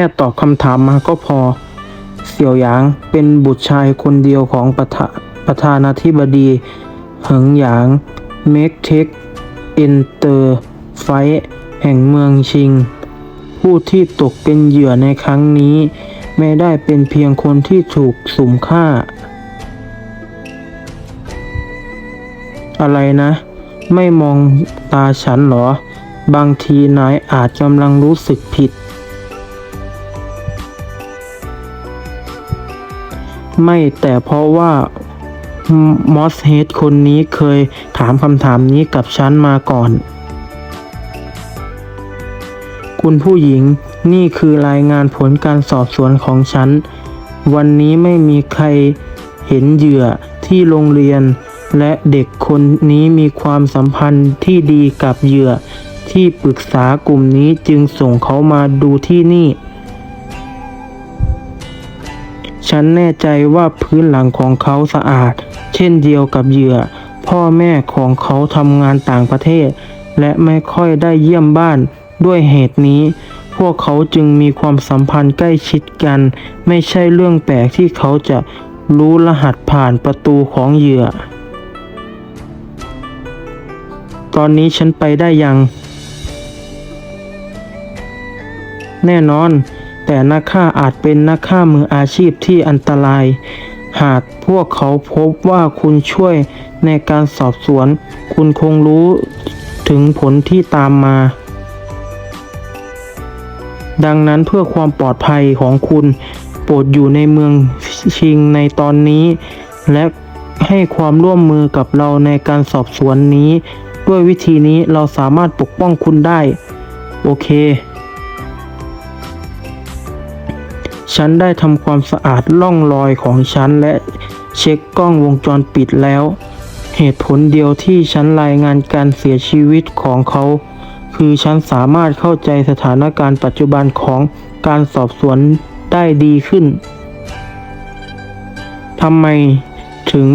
ค่ตอบคำถามมาก็พอ เสี่ยวหยางเป็นบุตรชายคนเดียวของประธาประธานาธิบดี เหิงหยางเมกเทคเอนเตอร์ไฟท์แห่งเมืองชิง ผู้ที่ตกเป็นเหยื่อในครั้งนี้ ไม่ได้เป็นเพียงคนที่ถูกสุ่มฆ่า อะไรนะ ไม่มองตาฉันหรอ บางทีนายอาจกำลังรู้สึกผิด ไม่แต่เพราะว่ามอสเฮดคนนี้เคยถามคำถามนี้กับฉันมาก่อน คุณผู้หญิงนี่คือรายงานผลการสอบสวนของฉัน วันนี้ไม่มีใครเห็นเหยื่อที่โรงเรียน และเด็กคนนี้มีความสัมพันธ์ที่ดีกับเหยื่อที่ปรึกษากลุ่มนี้จึงส่งเขามาดูที่นี่ ฉันแน่ใจว่าพื้นหลังของเขาสะอาด เช่นเดียวกับเหยื่อ พ่อแม่ของเขาทำงานต่างประเทศ และไม่ค่อยได้เยี่ยมบ้านด้วยเหตุนี้ พวกเขาจึงมีความสัมพันธ์ใกล้ชิดกัน ไม่ใช่เรื่องแปลกที่เขาจะรู้รหัสผ่านประตูของเหยื่อ ตอนนี้ฉันไปได้ยัง แน่นอน แต่นักฆ่าอาจเป็นนักฆ่ามืออาชีพที่อันตราย หากพวกเขาพบว่าคุณช่วยในการสอบสวน คุณคงรู้ถึงผลที่ตามมา ดังนั้นเพื่อความปลอดภัยของคุณ โปรดอยู่ในเมืองชิงในตอนนี้ และให้ความร่วมมือกับเราในการสอบสวนนี้ ด้วยวิธีนี้เราสามารถปกป้องคุณได้ โอเค ฉันได้ทำความสะอาดล่องรอยของฉันและเช็คกล้องวงจรปิดแล้ว เหตุผลเดียวที่ฉันรายงานการเสียชีวิตของเขา คือฉันสามารถเข้าใจสถานการณ์ปัจจุบันของการสอบสวนได้ดีขึ้นทำไมถึง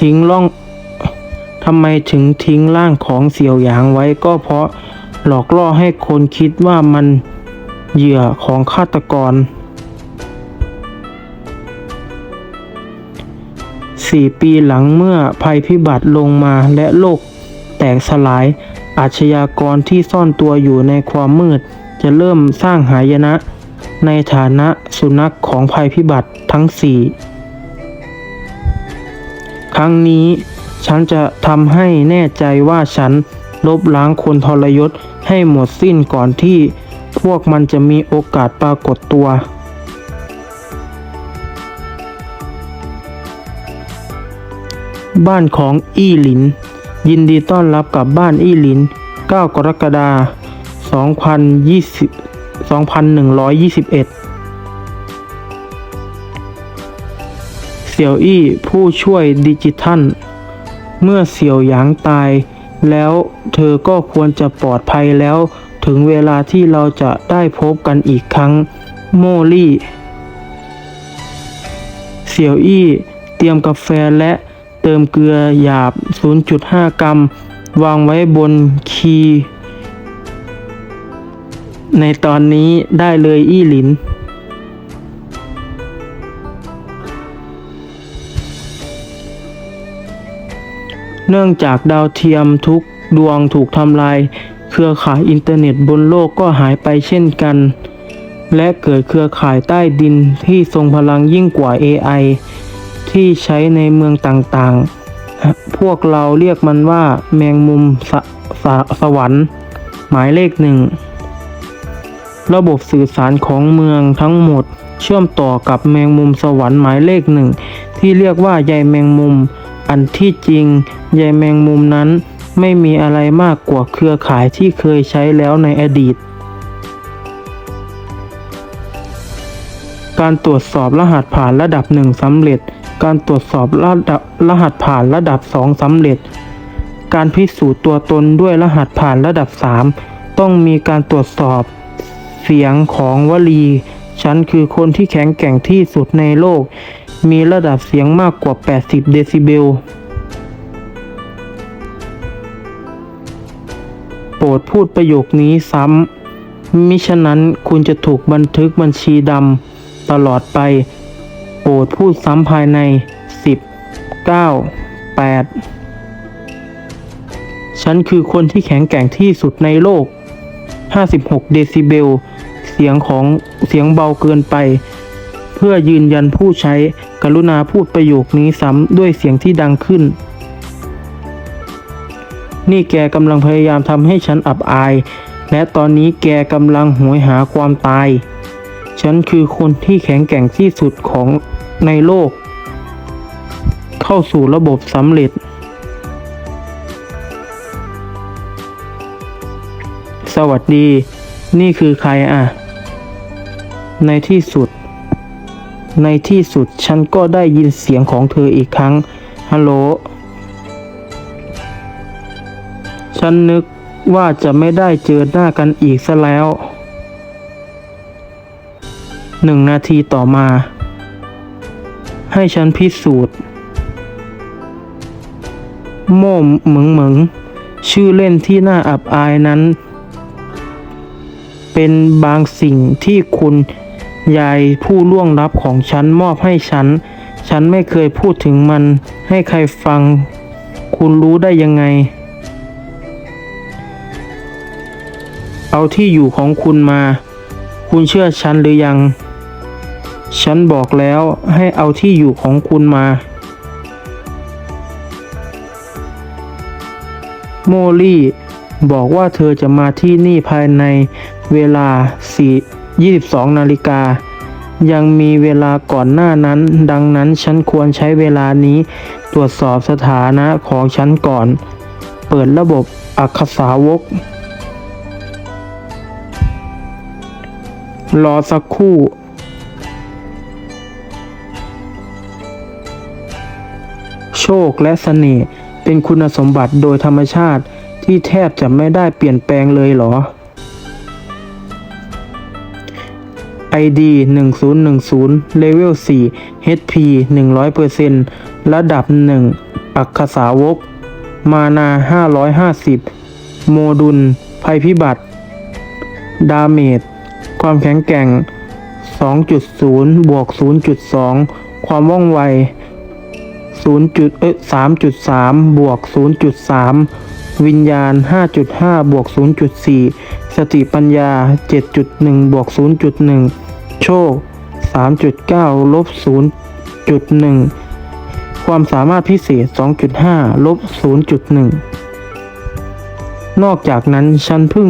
ทิ้งล่องทำไมถึงทิ้งร่างของเสี่ยวหยางไว้ก็เพราะหลอกล่อให้คนคิดว่ามันเหยื่อของฆาตกร สี่ปีหลังเมื่อภัยพิบัติลงมาและโลกแตกสลาย อาชญากรที่ซ่อนตัวอยู่ในความมืด จะเริ่มสร้างหายนะ ในฐานะสุนัขของภัยพิบัติทั้งสี่ครั้งนี้ฉันจะทำให้แน่ใจว่าฉันลบล้างคนทรยศให้หมดสิ้นก่อนที่พวกมันจะมีโอกาสปรากฏตัว บ้านของอี้หลิน ยินดีต้อนรับกับบ้านอี้หลิน 9 กรกฎาคม2020 2121เสี่ยวอี้ผู้ช่วยดิจิทัล เมื่อเสี่ยวหยางตาย แล้วเธอก็ควรจะปลอดภัยแล้ว ถึงเวลาที่เราจะได้พบกันอีกครั้ง โมลี่ เสี่ยวอี้เตรียมกาแฟและ เติมเกลือหยาบ 0.5 กรัม วางไว้บนคีในตอนนี้ได้เลยอี้หลิน เนื่องจากดาวเทียมทุกดวงถูกทำลาย เครือข่ายอินเทอร์เน็ตบนโลกก็หายไปเช่นกัน และเกิดเครือข่ายใต้ดินที่ทรงพลังยิ่งกว่า AI ที่ใช้ในเมืองต่างๆ พวกเราเรียกมันว่าแมงมุมสสสวรรค์ หมายเลขหนึ่ง ระบบสื่อสารของเมืองทั้งหมด เชื่อมต่อกับแมงมุมสวรรค์หมายเลขหนึ่ง ที่เรียกว่าใยแมงมุม อันที่จริงใยแมงมุมนั้นไม่มีอะไรมากกว่าเครือข่ายที่เคยใช้แล้วในอดีต การตรวจสอบรหัสผ่านระดับ1สำเร็จ การตรวจสอบระดับรหัสผ่านระดับ 2สำเร็จ การพิสูจน์ตัวตนด้วยรหัสผ่านระดับ 3 ต้องมีการตรวจสอบเสียงของวลี ฉันคือคนที่แข็งแกร่งที่สุดในโลก มีระดับเสียงมากกว่า 80 เดซิเบล โปรดพูดประโยคนี้ซ้ำมิฉะนั้นคุณจะถูกบันทึกบัญชีดำตลอดไป โปรดพูดซ้ำภายใน 10 9 8 ฉันคือคนที่แข็งแกร่งที่สุดในโลก 56 เดซิเบล เสียงของเสียงเบาเกินไป เพื่อยืนยันผู้ใช้กรุณาพูดประโยคนี้ซ้ำด้วยเสียงที่ดังขึ้น นี่แกกำลังพยายามทำให้ฉันอับอาย และตอนนี้แกกำลังหวยหาความตาย ฉันคือคนที่แข็งแกร่งที่สุดของในโลก เข้าสู่ระบบสำเร็จ สวัสดี นี่คือใครอะ ในที่สุด ในที่สุดฉันก็ได้ยินเสียงของเธออีกครั้ง ฮัลโหล ฉันนึกว่าจะไม่ได้เจอหน้ากันอีกซะแล้ว หนึ่งนาทีต่อมา ให้ฉันพิสูจน์ โม่เหมึงเหมึงชื่อเล่นที่น่าอับอายนั้น เป็นบางสิ่งที่คุณยายผู้ล่วงลับของฉันมอบให้ฉัน ฉันไม่เคยพูดถึงมัน ให้ใครฟัง คุณรู้ได้ยังไง เอาที่อยู่ของคุณมา คุณเชื่อฉันหรือยัง ฉันบอกแล้วให้เอาที่อยู่ของคุณมา โมลี่บอกว่าเธอจะมาที่นี่ภายในเวลา 4 22 นาฬิกา ยังมีเวลาก่อนหน้านั้น ดังนั้นฉันควรใช้เวลานี้ตรวจสอบสถานะของฉันก่อน เปิดระบบอักษาวก รอสักครู่ โชคและเสน่ห์เป็นคุณสมบัติโดยธรรมชาติที่แทบจะไม่ได้เปลี่ยนแปลงเลยเหรอ ID 1010 Level 4 HP 100%ระดับ 1 อักขสาวก มานา 550 โมดุล ภัยพิบัติ ดาเมจ ความแข็งแกร่ง 2.0 บวก 0.2 ความว่องไว 0จุดเอ้ย3.3 บวก 0.3 วิญญาณ 5.5 บวก 0.4 สติปัญญา 7.1 บวก 0.1 โชค 3.9 ลบ 0.1 ความสามารถพิเศษ 2.5 ลบ 0.1 นอกจากนั้นฉันเพิ่ง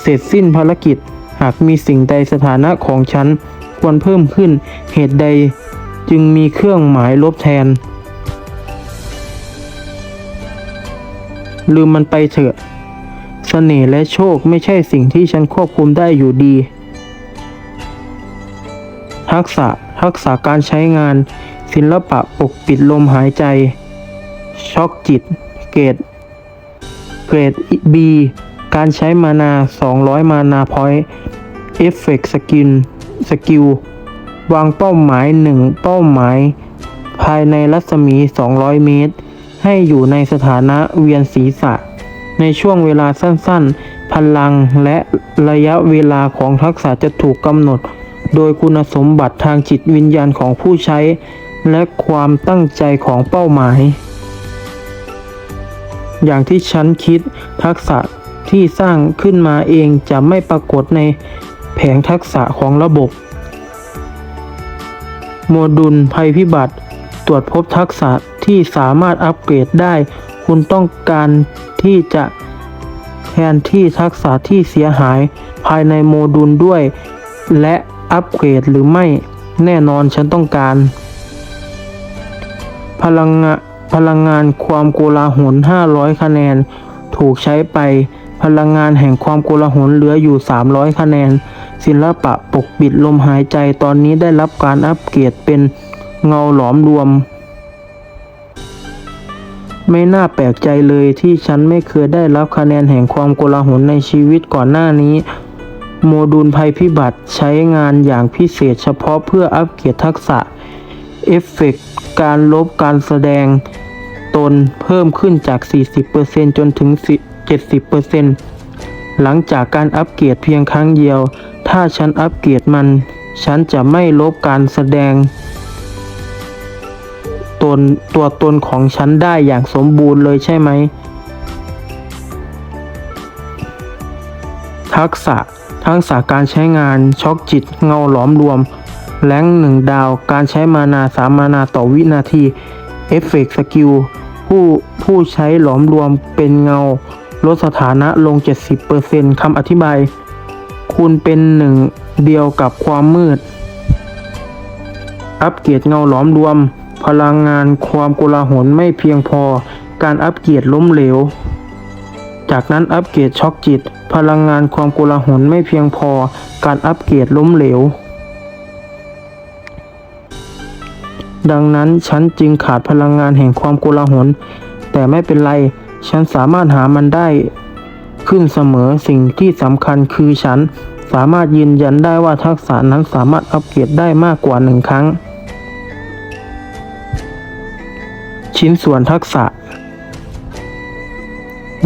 เสร็จสิ้นภารกิจ หากมีสิ่งใดสถานะของฉันควรเพิ่มขึ้นเหตุใดจึงมีเครื่องหมายลบแทน ลืมมันไปเถอะเสน่ห์และโชคไม่ใช่สิ่งที่ฉันควบคุมได้อยู่ดี ทักษะ ทักษะการใช้งาน ศิลปะปกปิดลมหายใจ ช็อกจิต เกรด เกรด B การใช้มานา 200 มานาพอยต์เอฟเฟกสกิลสกิล วางเป้าหมาย 1 เป้าหมาย ภายในรัศมี 200 เมตร ให้อยู่ในสถานะเวียนศีรษะ ในช่วงเวลาสั้นๆ พลังและระยะเวลาของทักษะจะถูกกำหนด โดยคุณสมบัติทางจิตวิญญาณของผู้ใช้ และความตั้งใจของเป้าหมาย อย่างที่ฉันคิดทักษะที่สร้างขึ้นมาเองจะไม่ปรากฏในแผงทักษะของระบบ โมดูลภัยพิบัติ ตรวจพบทักษะ ที่สามารถอัปเกรดได้ คุณต้องการที่จะแทนที่ทักษะที่เสียหายภายในโมดูลด้วย และอัปเกรดหรือไม่แน่นอนฉันต้องการ พลังงะพลังงานความโกลาหล 500 คะแนน ถูกใช้ไป พลังงานแห่งความโกลาหลเหลืออยู่ 300 คะแนน ศิลปะปกปิดลมหายใจตอนนี้ได้รับการอัปเกรดเป็นเงาหลอมรวม ไม่น่าแปลกใจเลยที่ฉันไม่เคยได้รับคะแนนแห่งความโกลาหลในชีวิตก่อนหน้านี้ โมดูลภัยพิบัติใช้งานอย่างพิเศษเฉพาะเพื่ออัปเกรดทักษะ เอฟเฟกต์การลบการแสดงตนเพิ่มขึ้นจาก 40%จนถึง 70%หลังจากการอัปเกรดเพียงครั้งเดียว ถ้าฉันอัปเกรดมัน ฉันจะไม่ลบการแสดง ตนตัวตนของฉันได้อย่างสมบูรณ์เลยใช่ไหม ทักษะ ทักษะการใช้งานช็อกจิตเงาหลอมรวม แรงหนึ่งดาว การใช้มานาสามานาต่อวินาที เอฟเฟกต์สกิลผู้ผู้ใช้หลอมรวมเป็นเงา ลดสถานะลง 70%คำอธิบาย คุณเป็นหนึ่งเดียวกับความมืด อัปเกรดเงาหลอมรวม พลังงานความโกลาหลไม่เพียงพอ การอัปเกรดล้มเหลว จากนั้นอัปเกรดช็อกจิต พลังงานความโกลาหลไม่เพียงพอ การอัปเกรดล้มเหลว ดังนั้นฉันจึงขาดพลังงานแห่งความโกลาหล แต่ไม่เป็นไร ฉันสามารถหามันได้ขึ้นเสมอสิ่งที่สำคัญคือฉันสามารถยืนยันได้ว่าทักษะนั้นสามารถอัปเกรดได้มากกว่าหนึ่งครั้ง ชิ้นส่วนทักษะ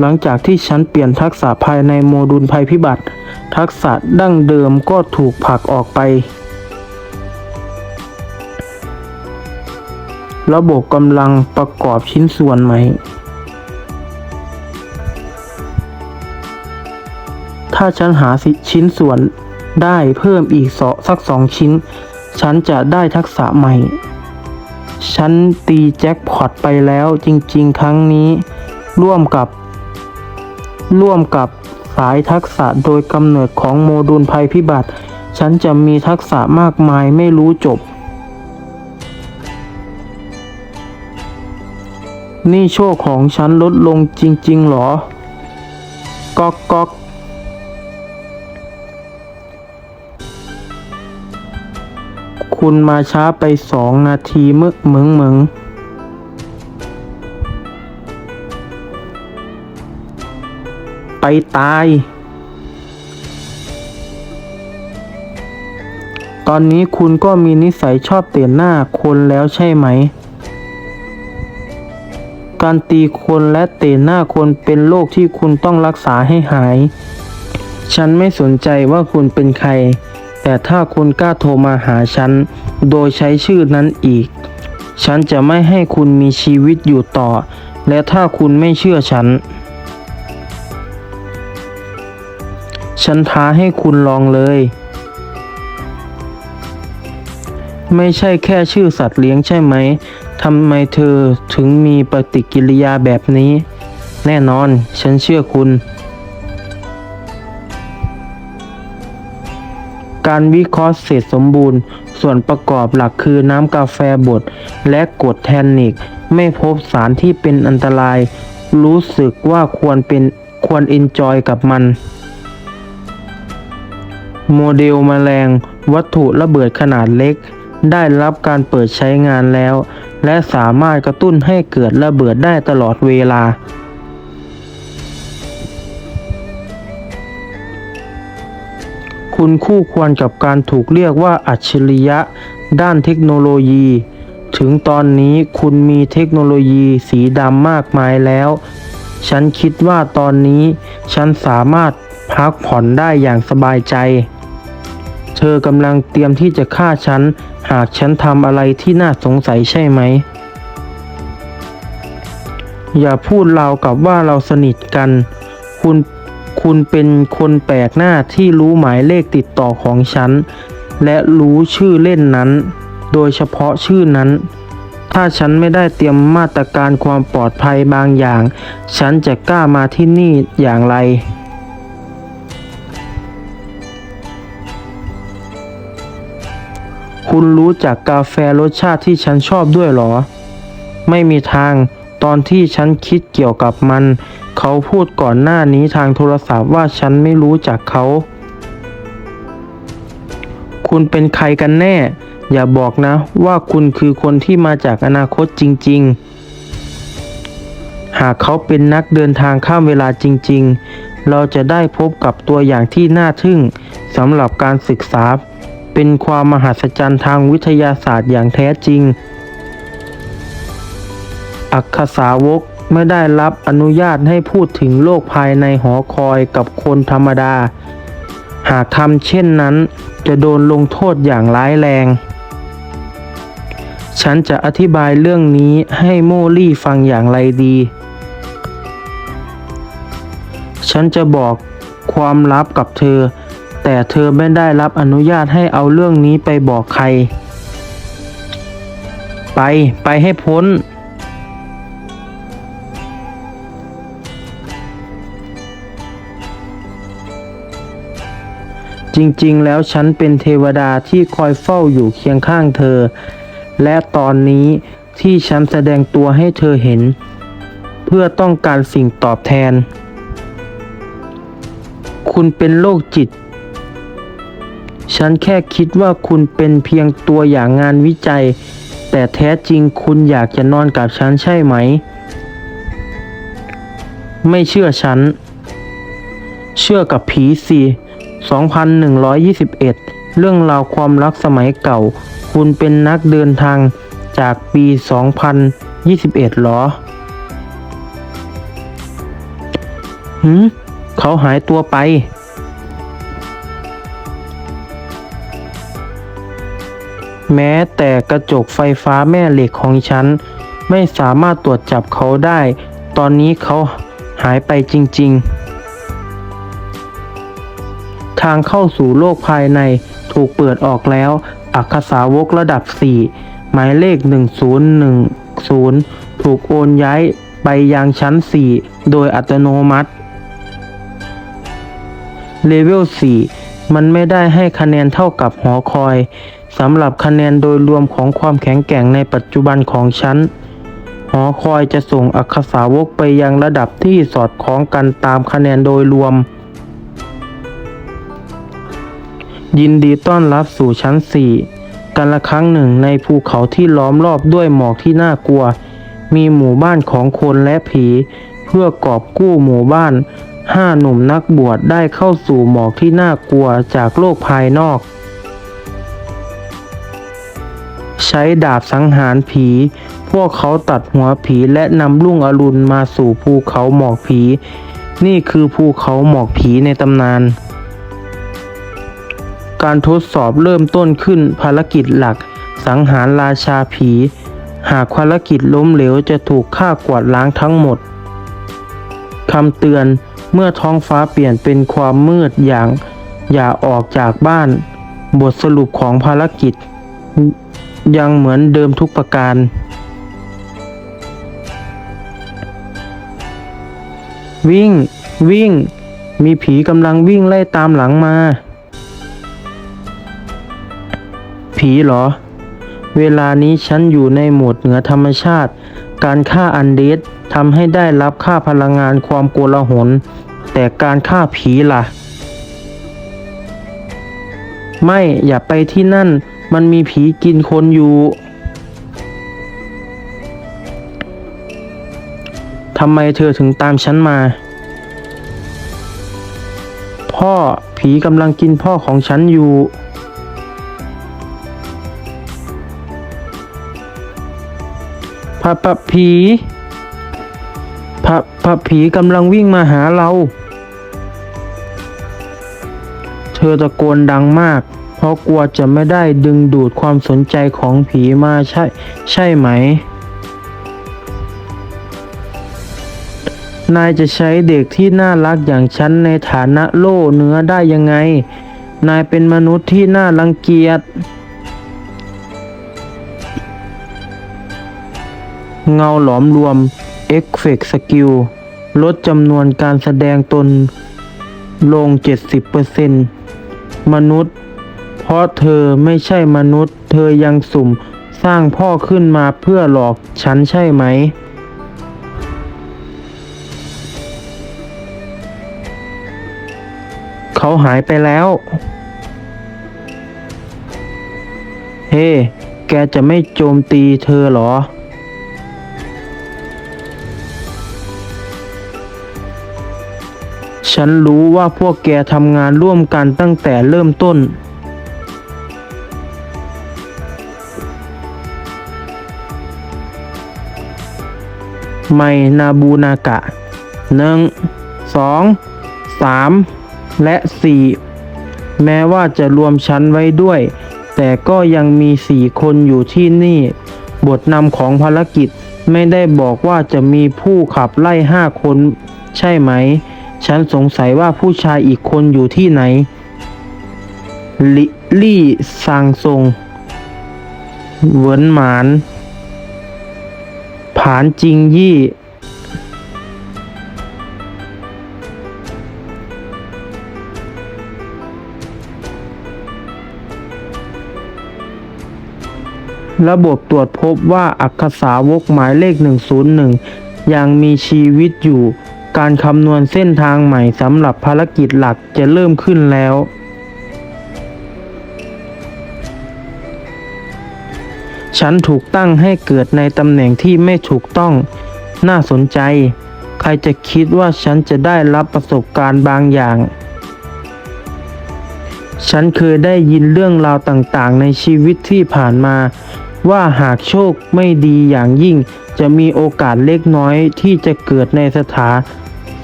หลังจากที่ฉันเปลี่ยนทักษะภายในโมดูลภัยพิบัติ ทักษะดั้งเดิมก็ถูกผลักออกไป ระบบกำลังประกอบชิ้นส่วนใหม่ถ้าฉันหาสิชิ้นส่วนได้เพิ่มอีกสอสักสองชิ้น ฉันจะได้ทักษะใหม่ ฉันตีแจ็คพอตไปแล้วจริงๆ ครั้งนี้ ร่วมกับ ร่วมกับสายทักษะโดยกำเนิดของโมดูลภัยพิบัติ ฉันจะมีทักษะมากมายไม่รู้จบ นี่โชคของฉันลดลงจริงๆหรอ ก๊อกก๊อก คุณมาช้าไปสองนาทีมื่อเหมึงเหมึงไปตาย ตอนนี้คุณก็มีนิสัยชอบเตียนหน้าคนแล้วใช่ไหม การตีคนและเตะหน้าคนเป็นโรคที่คุณต้องรักษาให้หาย ฉันไม่สนใจว่าคุณเป็นใคร แต่ถ้าคุณกล้าโทรมาหาฉัน โดยใช้ชื่อนั้นอีก ฉันจะไม่ให้คุณมีชีวิตอยู่ต่อ และถ้าคุณไม่เชื่อฉัน ฉันท้าให้คุณลองเลย ไม่ใช่แค่ชื่อสัตว์เลี้ยงใช่ไหมทำไมเธอถึงมีปฏิกิริยาแบบนี้ แน่นอน ฉันเชื่อคุณ การวิเคราะห์เศษสมบูรณ์ ส่วนประกอบหลักคือน้ำกาแฟบดและกรดแทนนิก ไม่พบสารที่เป็นอันตราย รู้สึกว่าควรเป็นควรเอนจอยกับมัน โมเดลแมลง วัตถุระเบิดขนาดเล็ก ได้รับการเปิดใช้งานแล้ว และสามารถกระตุ้นให้เกิดระเบิดได้ตลอดเวลา คุณคู่ควรกับการถูกเรียกว่าอัจฉริยะ ด้านเทคโนโลยี ถึงตอนนี้คุณมีเทคโนโลยีสีดำมากมายแล้ว ฉันคิดว่าตอนนี้ ฉันสามารถพักผ่อนได้อย่างสบายใจ เธอกำลังเตรียมที่จะฆ่าฉัน หากฉันทำอะไรที่น่าสงสัยใช่ไหม อย่าพูดเรากับว่าเราสนิทกัน คุณ คุณเป็นคนแปลกหน้าที่รู้หมายเลขติดต่อของฉัน และรู้ชื่อเล่นนั้น โดยเฉพาะชื่อนั้น ถ้าฉันไม่ได้เตรียมมาตรการความปลอดภัยบางอย่าง ฉันจะกล้ามาที่นี่อย่างไรคุณรู้จักกาแฟรสชาติที่ฉันชอบด้วยหรอ ไม่มีทาง ตอนที่ฉันคิดเกี่ยวกับมัน เขาพูดก่อนหน้านี้ทางโทรศัพท์ว่าฉันไม่รู้จักเขา คุณเป็นใครกันแน่ อย่าบอกนะว่าคุณคือคนที่มาจากอนาคตจริง ๆ หากเขาเป็นนักเดินทางข้ามเวลาจริง ๆ เราจะได้พบกับตัวอย่างที่น่าทึ่งสำหรับการศึกษา เป็นความมหัศจรรย์ทางวิทยาศาสตร์อย่างแท้จริง อักขสาวก ไม่ได้รับอนุญาตให้พูดถึงโลกภายในหอคอยกับคนธรรมดา หากทำเช่นนั้น จะโดนลงโทษอย่างร้ายแรง ฉันจะอธิบายเรื่องนี้ให้โมลี่ฟังอย่างไรดี ฉันจะบอกความลับกับเธอ แต่เธอไม่ได้รับอนุญาตให้เอาเรื่องนี้ไปบอกใคร ไป ไปให้พ้น จริงๆ แล้วฉันเป็นเทวดาที่คอยเฝ้าอยู่เคียงข้างเธอ และตอนนี้ที่ฉันแสดงตัวให้เธอเห็น เพื่อต้องการสิ่งตอบแทน คุณเป็นโรคจิต ฉันแค่คิดว่าคุณเป็นเพียงตัวอย่างงานวิจัย แต่แท้จริงคุณอยากจะนอนกับฉันใช่ไหม ไม่เชื่อฉัน เชื่อกับผีสิ 2121 เรื่องราวความรักสมัยเก่า คุณเป็นนักเดินทางจากปี 2021หรอหืมเขาหายตัวไป แม้แต่กระจกไฟฟ้าแม่เหล็กของฉัน ไม่สามารถตรวจจับเขาได้ ตอนนี้เขาหายไปจริง ๆ ทางเข้าสู่โลกภายในถูกเปิดออกแล้ว อักษสาวกระดับ 4 หมายเลข 1010 ถูกโอนย้ายไปยังชั้น 4 โดยอัตโนมัติเลเวล 4 มันไม่ได้ให้คะแนนเท่ากับหอคอยสำหรับคะแนนโดยรวมของความแข็งแกร่งในปัจจุบันของฉันหอคอยจะส่งอักษสาวกไปยังระดับที่สอดคล้องกันตามคะแนนโดยรวม ยินดีต้อนรับสู่ชั้น 4 กันละครั้งหนึ่งในภูเขาที่ล้อมรอบด้วยหมอกที่น่ากลัว มีหมู่บ้านของคนและผี เพื่อกอบกู้หมู่บ้านห้าหนุ่มนักบวชได้เข้าสู่หมอกที่น่ากลัวจากโลกภายนอก ใช้ดาบสังหารผี พวกเขาตัดหัวผีและนำลุ่งอรุณมาสู่ภูเขาหมอกผี นี่คือภูเขาหมอกผีในตำนาน การทดสอบเริ่มต้นขึ้นภารกิจหลัก สังหารราชาผี หากภารกิจล้มเหลวจะถูกฆ่ากวาดล้างทั้งหมดคำเตือนเมื่อท้องฟ้าเปลี่ยนเป็นความมืดอย่างอย่าออกจากบ้าน บทสรุปของภารกิจ ยังเหมือนเดิมทุกประการ วิ่ง วิ่ง มีผีกำลังวิ่งไล่ตามหลังมา ผีเหรอ เวลานี้ฉันอยู่ในโหมดเหนือธรรมชาติ การฆ่าอันเดสทำให้ได้รับค่าพลังงานความโกลาหล แต่การฆ่าผีล่ะ ไม่อย่าไปที่นั่น มันมีผีกินคนอยู่ทำไมเธอถึงตามฉันมา พ่อผีกำลังกินพ่อของฉันอยู่ พระปะผีพระพระผีกำลังวิ่งมาหาเรา เธอตะโกนดังมาก เพราะกลัวจะไม่ได้ดึงดูดความสนใจของผีมาใช่ใช่ไหม นายจะใช้เด็กที่น่ารักอย่างฉันในฐานะโล่เนื้อได้ยังไง นายเป็นมนุษย์ที่น่ารังเกียจ เงาหลอมรวม Effect Skill ลดจำนวนการแสดงตน ลง 70%มนุษย์ เพราะเธอไม่ใช่มนุษย์ เธอยังสุ่มสร้างพ่อขึ้นมาเพื่อหลอกฉันใช่ไหม เขาหายไปแล้ว เฮ้แกจะไม่โจมตีเธอเหรอ ฉันรู้ว่าพวกแกทำงานร่วมกันตั้งแต่เริ่มต้น ไมนาบูนากะหนึ่งสองสามและสี่แม้ว่าจะรวมชั้นไว้ด้วย แต่ก็ยังมีสี่คนอยู่ที่นี่ บทนำของภารกิจไม่ได้บอกว่าจะมีผู้ขับไล่ห้าคน ใช่ไหม ฉันสงสัยว่าผู้ชายอีกคนอยู่ที่ไหน ลิลี่ซางซงเหวินหมาน ผานจิงยี่ ระบบตรวจพบว่าอักษาวกหมายเลข 101 ยังมีชีวิตอยู่ การคำนวณเส้นทางใหม่สำหรับภารกิจหลักจะเริ่มขึ้นแล้ว ฉันถูกตั้งให้เกิดในตำแหน่งที่ไม่ถูกต้อง น่าสนใจ ใครจะคิดว่าฉันจะได้รับประสบการณ์บางอย่าง ฉันเคยได้ยินเรื่องราวต่างๆ ในชีวิตที่ผ่านมา ว่าหากโชคไม่ดีอย่างยิ่งจะมีโอกาสเล็กน้อยที่จะเกิดในสถา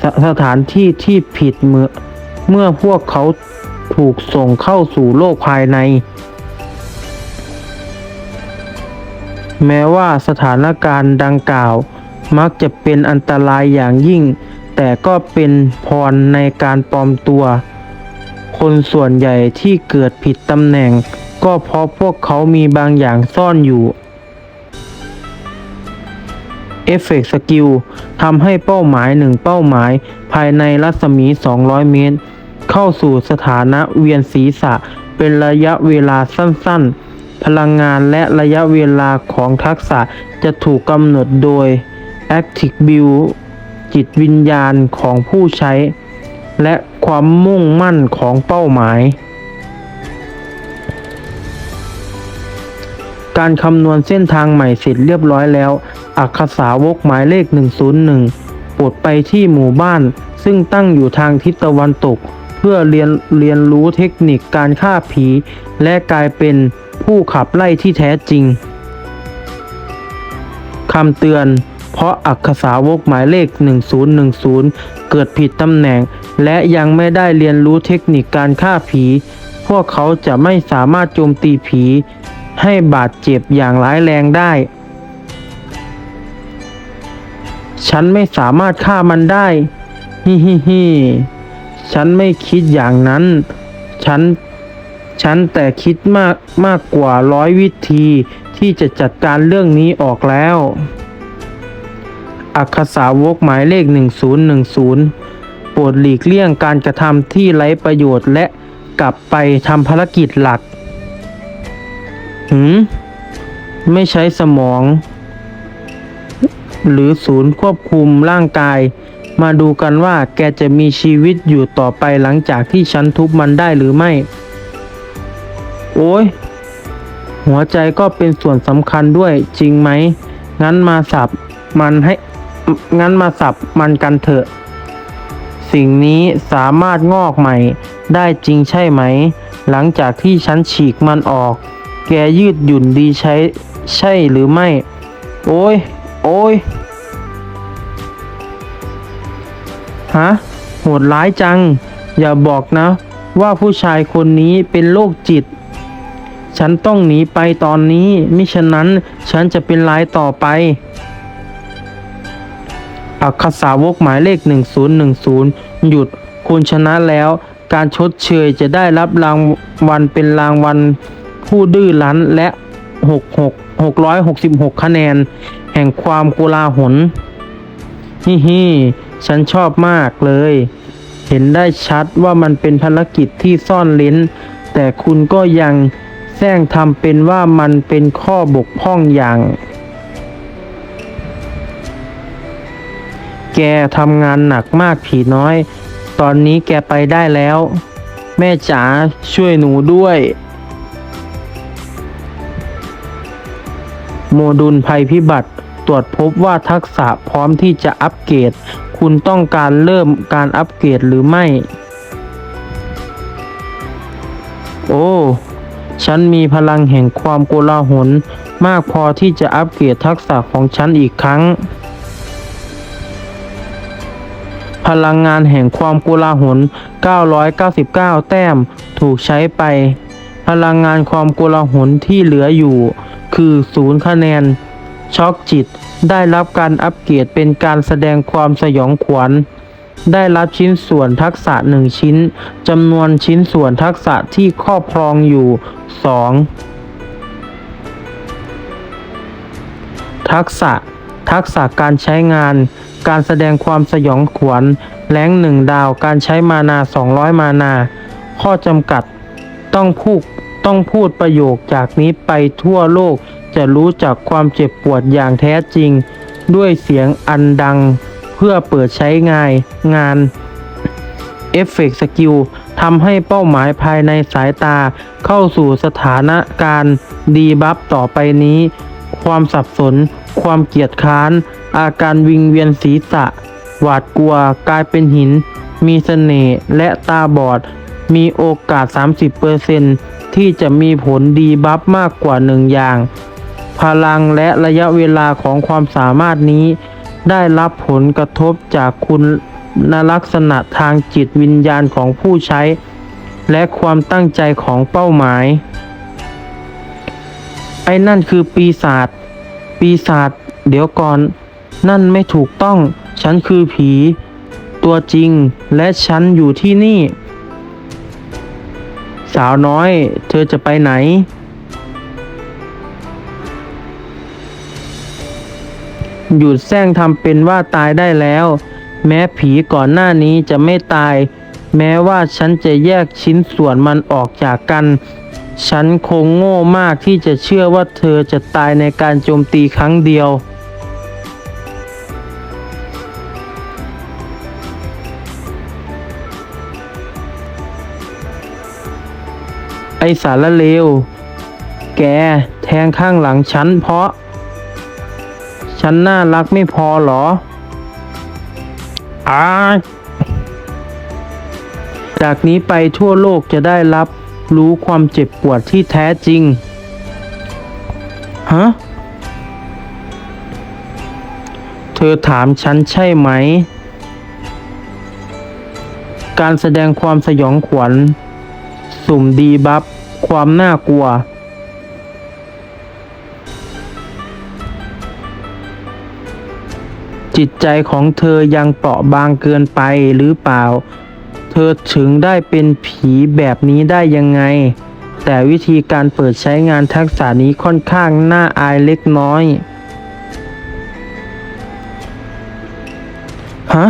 สสถานที่ที่ผิดเมื่อเมื่อพวกเขาถูกส่งเข้าสู่โลกภายใน แม้ว่าสถานการณ์ดังกล่าว มักจะเป็นอันตรายอย่างยิ่ง แต่ก็เป็นพรในการปลอมตัว คนส่วนใหญ่ที่เกิดผิดตำแหน่ง ก็เพราะพวกเขามีบางอย่างซ่อนอยู่ อฟเฟกต์สกิลทำให้เป้าหมายหนึ่งเป้าหมาย ภายในรัศมี 200 เมตร เข้าสู่สถานะเวียนศีรษะ เป็นระยะเวลาสั้นๆ พลังงานและระยะเวลาของทักษะจะถูกกำหนดโดย Active Build จิตวิญญาณของผู้ใช้ และความมุ่งมั่นของเป้าหมายการคำนวณเส้นทางใหม่เสร็จเรียบร้อยแล้ว อักษสาวกหมายเลข 101 โปรดไปที่หมู่บ้าน ซึ่งตั้งอยู่ทางทิศตะวันตก เพื่อเรียนเรียนรู้เทคนิคการฆ่าผี และกลายเป็นผู้ขับไล่ที่แท้จริงคำเตือน เพราะอักษสาวกหมายเลข 1010 เกิดผิดตำแหน่ง และยังไม่ได้เรียนรู้เทคนิคการฆ่าผี พวกเขาจะไม่สามารถโจมตีผี ให้บาดเจ็บอย่างร้ายแรงได้ ฉันไม่สามารถฆ่ามันได้ ฮิฮิฮิฉันไม่คิดอย่างนั้น ฉัน ฉันแต่คิดมากมากกว่าร้อยวิธีที่จะจัดการเรื่องนี้ออกแล้ว อักษาวกหมายเลข 1010 โปรดหลีกเลี่ยงการกระทำที่ไร้ประโยชน์และกลับไปทำภารกิจหลัก หืม ไม่ใช้สมอง หรือศูนย์ควบคุมร่างกาย มาดูกันว่าแกจะมีชีวิตอยู่ต่อไปหลังจากที่ฉันทุบมันได้หรือไม่ โอ้ย หัวใจก็เป็นส่วนสำคัญด้วยจริงไหม งั้นมาสับมันให้ งั้นมาสับมันกันเถอะ สิ่งนี้สามารถงอกใหม่ ได้จริงใช่ไหม หลังจากที่ฉันฉีกมันออก แกยืดหยุ่นดีใช้ใช่หรือไม่ โอ้ย โอ้ย ฮะ โหดร้ายจัง อย่าบอกนะ ว่าผู้ชายคนนี้เป็นโรคจิต ฉันต้องหนีไปตอนนี้ มิฉะนั้นฉันจะเป็นรายต่อไป อักขสาวกหมายเลข 1010 หยุด คุณชนะแล้ว การชดเชยจะได้รับรางวัลเป็นรางวัลผู้ดื้อรั้นและ 66 666 คะแนน แห่งความโกลาหลฮิฮิฉันชอบมากเลย เห็นได้ชัดว่ามันเป็นภารกิจที่ซ่อนเลนแต่คุณก็ยังแซงทำเป็นว่ามันเป็นข้อบกพร่องอย่าง แกทำงานหนักมากผีน้อย ตอนนี้แกไปได้แล้ว แม่จ๋าช่วยหนูด้วย โมดูลภัยพิบัติ ตรวจพบว่าทักษะพร้อมที่จะอัปเกรด คุณต้องการเริ่มการอัปเกรดหรือไม่ โอ้ ฉันมีพลังแห่งความโกลาหลมากพอที่จะอัปเกรดทักษะของฉันอีกครั้ง พลังงานแห่งความโกลาหล 999 แต้มถูกใช้ไป พลังงานความโกลาหลที่เหลืออยู่ คือศูนย์คะแนน ช็อกจิต ได้รับการอัปเกรดเป็นการแสดงความสยองขวัญ ได้รับชิ้นส่วนทักษะหนึ่งชิ้นจำนวนชิ้นส่วนทักษะที่ครอบครองอยู่ 2 ทักษะ ทักษะการใช้งาน การแสดงความสยองขวัญแรงหนึ่งดาวการใช้มานา 200 มานา ข้อจำกัดต้องพูด ต้องพูดประโยคจากนี้ไปทั่วโลกจะรู้จักความเจ็บปวดอย่างแท้จริง ด้วยเสียงอันดัง เพื่อเปิดใช้งานงานเอฟเฟกสกิลทำให้เป้าหมายภายในสายตาเข้าสู่สถานการณ์ดีบัฟต่อไปนี้ ความสับสน ความเกียจค้าน อาการวิงเวียนศีรษะ หวาดกลัวกลายเป็นหิน มีเสน่ห์และตาบอด มีโอกาส 30% ที่จะมีผลดีบัฟมากกว่าหนึ่งอย่าง พลังและระยะเวลาของความสามารถนี้ ได้รับผลกระทบจากคุณลักษณะทางจิตวิญญาณของผู้ใช้ และความตั้งใจของเป้าหมาย ไอ้นั่นคือปีศาจปีศาจเดี๋ยวก่อน นั่นไม่ถูกต้อง ฉันคือผี ตัวจริงและฉันอยู่ที่นี่ สาวน้อย เธอจะไปไหน หยุดแซงทำเป็นว่าตายได้แล้ว แม้ผีก่อนหน้านี้จะไม่ตาย แม้ว่าฉันจะแยกชิ้นส่วนมันออกจากกัน ฉันคงโง่มากที่จะเชื่อว่าเธอจะตายในการโจมตีครั้งเดียว ไอสารเลว แกแทงข้างหลังฉันเพราะ ฉันน่ารักไม่พอเหรออาจากนี้ไปทั่วโลกจะได้รับรู้ความเจ็บปวดที่แท้จริง ฮะ เธอถามฉันใช่ไหม การแสดงความสยองขวัญ สุ่มดีบัฟ ความน่ากลัว จิตใจของเธอยังเปราะบางเกินไปหรือเปล่า เธอถึงได้เป็นผีแบบนี้ได้ยังไง แต่วิธีการเปิดใช้งานทักษะนี้ค่อนข้างน่าอายเล็กน้อย ฮะ